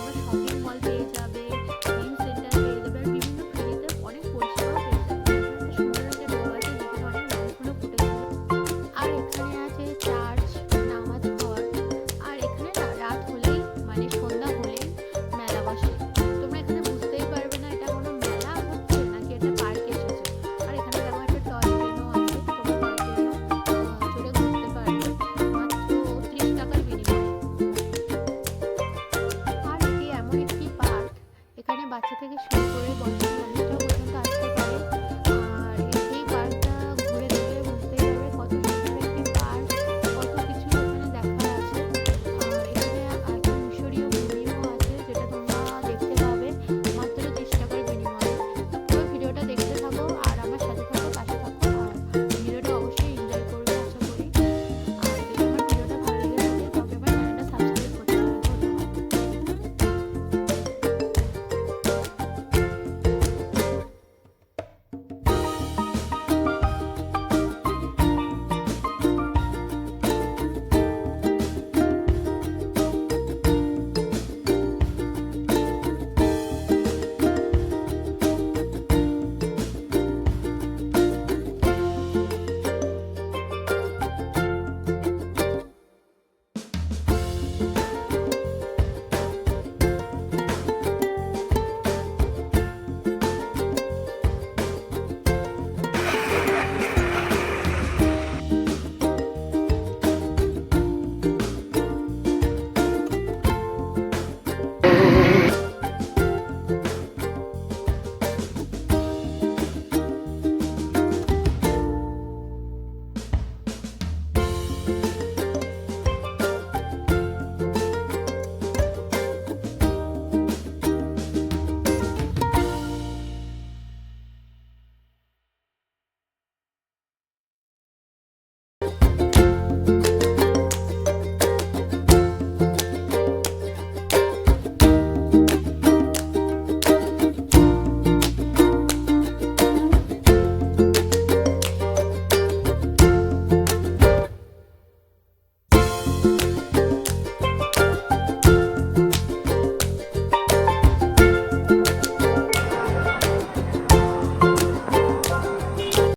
তোমরা shopping mall পেয়ে যাবে। বাচ্চা থেকে শুরু করে বয়স্ক